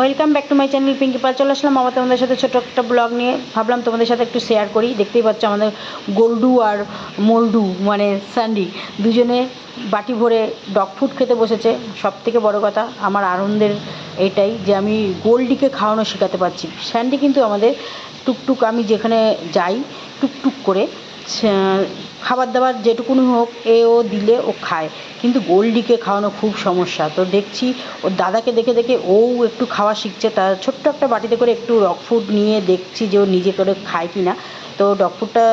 Welcome back to my channel Pinki Pal চলে আসলাম আবার তোমাদের সাথে ছোটো একটা ব্লগ নিয়ে। ভাবলাম তোমাদের সাথে একটু শেয়ার করি। দেখতেই পাচ্ছ আমাদের গোল্ডু আর মোল্ডু মানে স্যান্ডি দুজনে বাটি ভরে ডগ ফুড খেতে বসেছে। সব থেকে বড়ো কথা, আমার আনন্দের এটাই যে আমি গোল্ডিকে খাওয়ানো শেখাতে পারছি। স্যান্ডি কিন্তু আমাদের টুকটুক, আমি যেখানে যাই, টুকটুক করে খাবার দাবার যেটুকুনি হোক, এ ও দিলে ও খায়। কিন্তু গোল্ডিকে খাওয়ানো খুব সমস্যা। তো দেখছি, ওর দাদাকে দেখে দেখে ও একটু খাওয়া শিখছে। তার ছোট্ট একটা বাটিতে করে একটু রক ফুড নিয়ে দেখছি যে ও নিজে করে খায় কি না তো ডগ ফুডটা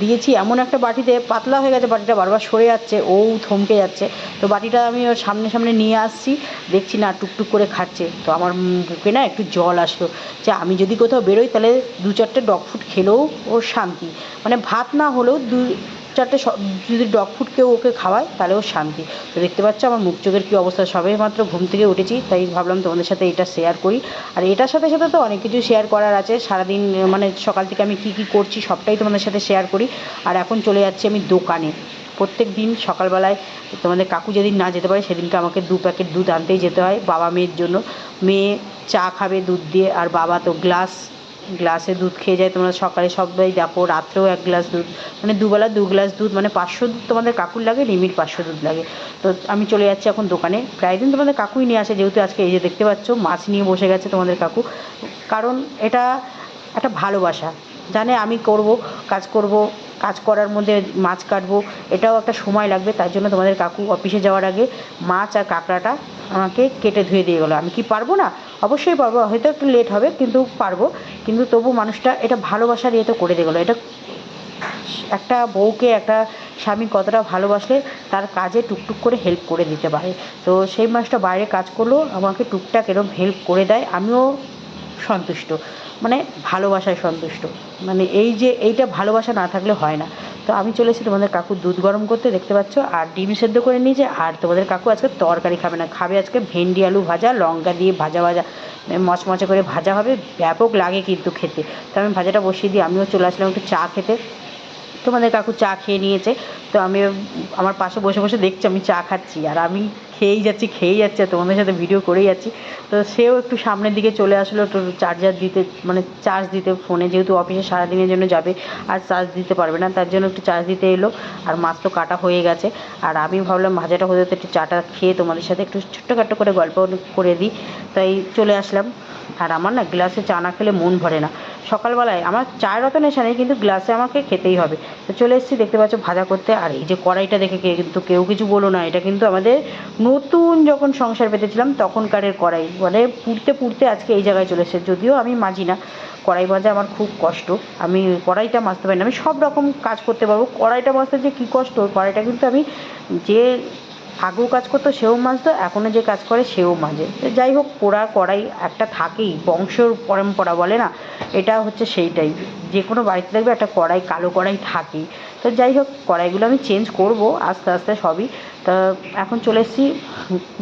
দিয়েছি এমন একটা বাটিতে, পাতলা হয়ে গেছে, বাটিটা বারবার সরে যাচ্ছে, ও থমকে যাচ্ছে। তো বাটিটা আমি ওর সামনে সামনে নিয়ে আসছি। দেখছি না, টুকটুক করে খাচ্ছে। তো আমার বুকে না একটু জল আসলো। যে আমি যদি কোথাও বেরোই, তাহলে দু চারটে ডগ ফুড খেলেও ওর শান্তি। মানে ভাত না হলেও দু চারটে যদি ডগ ফুড কেউ ওকে খাওয়ায়, তাহলে ওর শান্তি। তো দেখতে পাচ্ছ আমার মুখ চোখের কী অবস্থা, সবে মাত্র ঘুম থেকে উঠেছি, তাই ভাবলাম তোমাদের সাথে এটা শেয়ার করি। আর এটার সাথে সাথে তো অনেক কিছু শেয়ার করার আছে, সারাদিন মানে সকাল থেকে আমি কী কী করছি সবটাই তোমাদের সাথে শেয়ার করি। আর এখন চলে যাচ্ছি আমি দোকানে। প্রত্যেক দিন সকালবেলায় তোমাদের কাকু যেদিন না যেতে পারে, সেদিনকে আমাকে দু প্যাকেট দুধ আনতেই যেতে হয় বাবা মেয়ের জন্য। মেয়ে চা খাবে দুধ দিয়ে, আর বাবা তো গ্লাস গ্লাসে দুধ খেয়ে যায়, তোমরা সকালে সবাই দেখো, রাত্রেও এক গ্লাস দুধ। মানে দুবেলা দু গ্লাস দুধ মানে পাঁচশো দুধ তোমাদের কাকুর লাগে লিমিট পাঁচশো দুধ লাগে। তো আমি চলে যাচ্ছি এখন দোকানে। প্রায় দিন তোমাদের কাকুই নিয়ে আসে, যেহেতু আজকে এই যে দেখতে পাচ্ছ, মাছ নিয়ে বসে গেছে তোমাদের কাকু। কারণ এটা একটা ভালোবাসা। জানে আমি করব, কাজ করব, কাজ করার মধ্যে মাছ কাটবো, এটাও একটা সময় লাগবে, তার জন্য তোমাদের কাকু অফিসে যাওয়ার আগে মাছ আর কাঁকড়াটা আমাকে কেটে ধুয়ে দিয়ে গেলো। আমি কি পারব না? অবশ্যই পারব, হয়তো একটু লেট হবে, কিন্তু পারব। কিন্তু তবু মানুষটা এটা ভালোবাসার ইয়ে তো করে দিয়ে গেলো। এটা একটা বউকে, একটা স্বামী কতটা ভালোবাসলে তার কাজে টুকটুক করে হেল্প করে দিতে পারে। তো সেই মানুষটা বাইরে কাজ করলেও আমাকে টুকটাক এরকম হেল্প করে দেয়, আমিও সন্তুষ্ট। মানে ভালোবাসায় সন্তুষ্ট। মানে এই যে এইটা ভালোবাসা না থাকলে হয় না। তো আমি চলে এসেছি তোমাদের কাকু দুধ গরম করতে, দেখতে পাচ্ছ? আর ডিম সেদ্ধ করে নিয়েছে। আর তোমাদের কাকু আজকে তরকারি খাবে না। খাবে আজকে ভেন্ডি, আলু ভাজা, লঙ্কা দিয়ে ভাজা ভাজা। মচমচে করে ভাজা হবে। ব্যাপক লাগে কিন্তু খেতে। তো আমি ভাজাটা বসিয়ে দিয়ে আমিও চলে আসলাম একটু চা খেতে। তোমাদের কাকু চা খেয়ে নিয়েছে। তো আমি আমার পাশে বসে বসে দেখছি, আমি চা খাচ্ছি। আর আমি খেয়েই যাচ্ছি খেয়েই যাচ্ছি, আর তোমাদের সাথে ভিডিও করেই যাচ্ছি। তো সেও একটু সামনের দিকে চলে আসলো, তো চার্জার দিতে মানে চার্জ দিতে ফোনে যেহেতু অফিসে সারাদিনের জন্য যাবে, আর চার্জ দিতে পারবে না, তার জন্য একটু চার্জ দিতে এলো। আর মাছ তো কাটা হয়ে গেছে। আর আমি ভাবলাম, ভাজাটা হতে হতে একটু চাটা খেয়ে তোমাদের সাথে একটু ছোট্টখাট্টো করে গল্প করে দিই। তাই চলে আসলাম। আর আমার না গ্লাসে চা না খেলে মন ভরে না। সকালবেলায় আমার চায়ের অত নেশা নেই, কিন্তু গ্লাসে আমাকে খেতেই হবে। তো চলে এসেছি, দেখতে পাচ্ছ ভাজা করতে। আর এই যে কড়াইটা দেখে কে কিন্তু কেউ কিছু বলো না, এটা কিন্তু আমাদের নতুন যখন সংসার পেতেছিলাম, তখনকারের কড়াই। মানে পুড়তে পুড়তে আজকে এই জায়গায় চলে এসেছে। যদিও আমি মাজি না, কড়াই মাজা আমার খুব কষ্ট। আমি কড়াইটা মাজতে পারি না। আমি সব রকম কাজ করতে পারব। কড়াইটা মাজতে যে কী কষ্ট, কড়াইটা কিন্তু আমি যে আগেও কাজ করতো, সেও মাজতো এখনও যে কাজ করে সেও মাজে তো যাই হোক, পোড়া কড়াই একটা থাকেই, বংশের পরম্পরা বলে না, এটা হচ্ছে সেইটাই। যে কোনো বাড়িতে দেখবে একটা কড়াই, কালো কড়াই থাকেই। তো যাই হোক, কড়াইগুলো আমি চেঞ্জ করব, আস্তে আস্তে সবই। তা এখন চলে এসেছি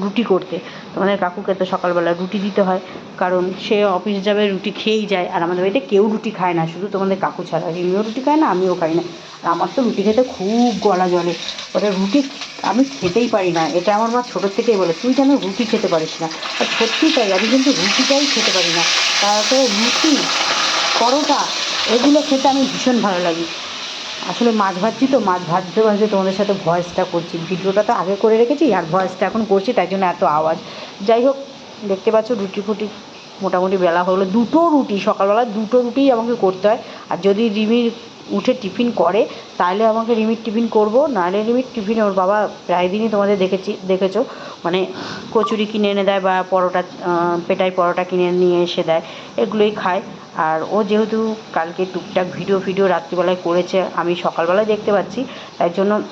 রুটি করতে। তোমাদের কাকুকে তো সকালবেলা রুটি দিতে হয়, কারণ সে অফিস যাবে, রুটি খেয়েই যায়। আর আমাদের বাড়িতে কেউ রুটি খায় না, শুধু তোমাদের কাকু ছাড়া। রিমিও রুটি খায় না, আমিও খাই না। আর আমার তো রুটি খেতে খুব গলা জলে। ওটা রুটি আমি খেতেই পারি না। এটা আমার মা ছোটোর থেকেই বলে, তুই যেন রুটি খেতে পারিস না। আর সত্যি তাই, আমি কিন্তু রুটিটাই খেতে পারি না। তারপরে রুটি, পরোটা, এগুলো খেতে আমি ভীষণ ভালো লাগি। আসলে মাছ ভাজছি তো, মাছ ভাজতে ভাজতে তোমাদের সাথে ভয়েসটা করছি। ভিডিওটা তো আগে করে রেখেছি আর ভয়েসটা এখন করছি, তাই জন্য এত আওয়াজ। যাই হোক, দেখতে পাচ্ছ রুটি ফুটি মোটামুটি বেলা হলো দুটো রুটি, সকালবেলা দুটো রুটিই আমাকে করতে হয়। আর যদি রিমির উঠে টিফিন করে, তাহলে আমাকে রিমির টিফিন করব। নাহলে রিমির টিফিনে ওর বাবা প্রায় দিনই তোমাদের দেখেছি, দেখেছ। মানে কচুরি কিনে এনে দেয় বা পরোটা পেটাই পরোটা কিনে নিয়ে এসে দেয়। এগুলোই খায়। আর ও যেহেতু কালকে টুকটাক ভিডিও ফিডিও রাত্রিবেলায় করেছে, আমি সকালবেলায় দেখতে পাচ্ছি, তাই জন্য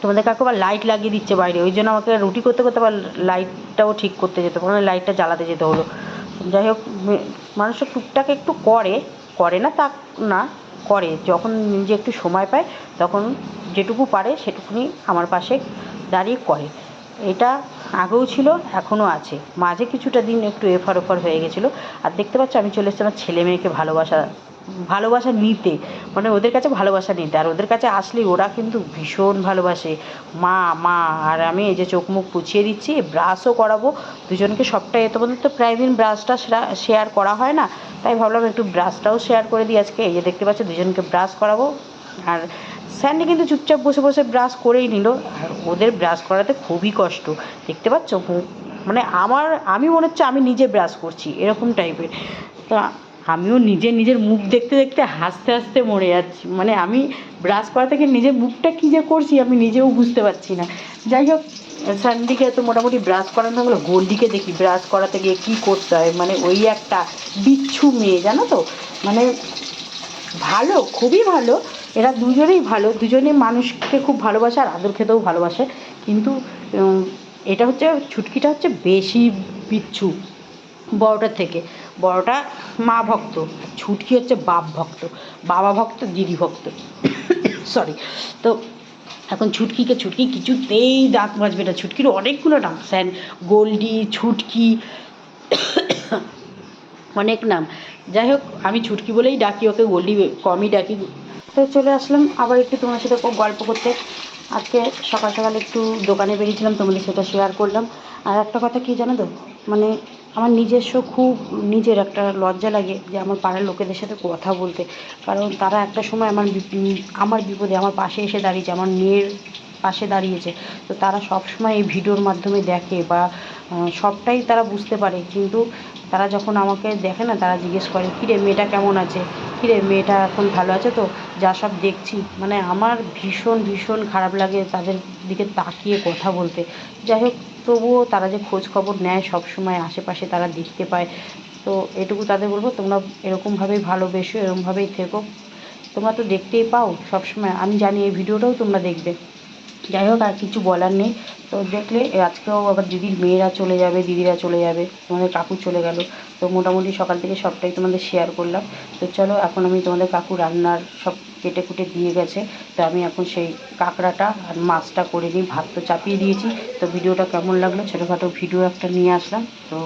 তোমাদের কাকু আবার লাইট লাগিয়ে দিচ্ছে বাইরে, ওই জন্য আমাকে রুটি করতে করতে আবার লাইটটাও ঠিক করতে যেতে মানে লাইটটা জ্বালাতে যেতে হলো। যাই হোক, মে- মানুষ টুকটাক একটু করে করে না তা না, করে। যখন নিজে একটু সময় পায়, তখন যেটুকু পারে সেটুকুনি আমার পাশে দাঁড়িয়ে করে। এটা আগেও ছিল, এখনও আছে। মাঝে কিছুটা দিন একটু এফার ওফার হয়ে গেছিল। আর দেখতে পাচ্ছ, আমি চলে এসেছি আমার ছেলে মেয়েকে ভালোবাসা ভালোবাসা নিতে। মানে ওদের কাছে ভালোবাসা নিতে। আর ওদের কাছে আসলে ওরা কিন্তু ভীষণ ভালোবাসে। মা মা, আর আমি এই যে চোখ মুখ পুছিয়ে দিচ্ছি ব্রাশও করাবো। দুজনকে সবটাই তোমাদের তো প্রায় দিন ব্রাশটা শেয়ার করা হয় না। তাই ভাবলাম একটু ব্রাশটাও শেয়ার করে দিই আজকে। এই যে দেখতে পাচ্ছ, দুজনকে ব্রাশ করাবো। আর স্যান্ডি কিন্তু চুপচাপ বসে বসে ব্রাশ করেই নিল। ওদের ব্রাশ করাতে খুবই কষ্ট। দেখতে পাচ্ছ? মানে আমার, আমি মনে হচ্ছে আমি নিজে ব্রাশ করছি, এরকম টাইপের তো আমিও নিজে নিজের মুখ দেখতে দেখতে হাসতে হাসতে মরে যাচ্ছি। মানে আমি ব্রাশ করা থেকে নিজের মুখটা কী যে করছি আমি নিজেও বুঝতে পারছি না। যাই হোক, স্যান্ডিকে তো মোটামুটি ব্রাশ করানো হলো। গোল্ডিকে দেখি ব্রাশ করাতে গিয়ে কী করতে হয়? মানে ওই একটা বিচ্ছু মেয়ে, জানো তো? মানে ভালো, খুবই ভালো। এরা দুজনেই ভালো, দুজনেই মানুষকে খুব ভালোবাসে আর আদর খেতেও ভালোবাসে। কিন্তু এটা হচ্ছে, ছুটকিটা হচ্ছে বেশি বিচ্ছু বড়টার থেকে। বড়টা মা ভক্ত, ছুটকি হচ্ছে বাপ ভক্ত, বাবা ভক্ত, দিদি ভক্ত। সরি তো এখন ছুটকিকে, ছুটকি কিছুতেই দাঁত মাজবে না। ছুটকির অনেকগুলো নাম, স্যান, গোল্ডি, ছুটকি, অনেক নাম। যাই হোক, আমি ছুটকি বলেই ডাকি, ওকে গোল্ডি কমই ডাকি। তো চলে আসলাম, আবার একটু তোমার সাথে গল্প করতে। আজকে সকাল সকাল একটু দোকানে বেরিয়েছিলাম, তোমাদের সেটা শেয়ার করলাম। আর একটা কথা কি জানো তো? মানে আমার নিজস্ব খুব নিজের একটা লজ্জা লাগে যে আমার পাড়ার লোকেদের সাথে কথা বলতে। কারণ তারা একটা সময় আমার আমার বিপদে আমার পাশে এসে দাঁড়িয়েছে, আমার মেয়ের পাশে দাঁড়িয়েছে। তো তারা সব সময় এই ভিডিওর মাধ্যমে দেখে বা সবটাই তারা বুঝতে পারে। কিন্তু তারা যখন আমাকে দেখে না, তারা জিজ্ঞেস করে, কিরে, মেয়েটা কেমন আছে? কিরে, মেয়েটা এখন ভালো আছে তো? যা সব দেখছি মানে আমার ভীষণ ভীষণ খারাপ লাগে তাদের দিকে তাকিয়ে কথা বলতে। যাই হোক, তবুও তারা যে খোঁজ খবর নেয়, সব সময় আশেপাশে তারা দেখতে পায়। তো এটুকু তাদের বলব, তোমরা এরকমভাবেই ভালোবেসো এরকমভাবেই থেকো। তোমরা তো দেখতেই পাও সব সময়। আমি জানি এই ভিডিওটাও তোমরা দেখবে। যাই হোক, আর কিছু বলার নেই। তো দেখলে, আজকেও আবার দিদির মেয়েরা চলে যাবে, দিদিরা চলে যাবে, তোমাদের কাকু চলে গেল। তো মোটামুটি সকাল থেকে সবটাই তোমাদের শেয়ার করলাম। তো চলো, এখন আমি তোমাদের কাকু রান্নার সব কেটে কুটে দিয়ে গেছে। তো আমি এখন সেই কাঁকড়াটা আর মাছটা করে নিই ভাত তো চাপিয়ে দিয়েছি। তো ভিডিওটা কেমন লাগল? ছোটোখাটো ভিডিও একটা নিয়ে আসলাম। তো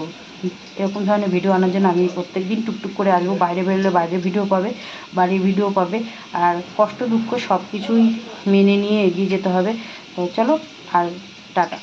এরকম ধরনের ভিডিও আনার জন্য আমি প্রত্যেক দিন টুকটুক করে আসব। বাইরে বেরোলে বাইরের ভিডিও পাবে, বাড়ির ভিডিও পাবে। আর কষ্ট, দুঃখ সব কিছুই মেনে নিয়ে এগিয়ে যেতে হবে। তো চলো, আর টাটা।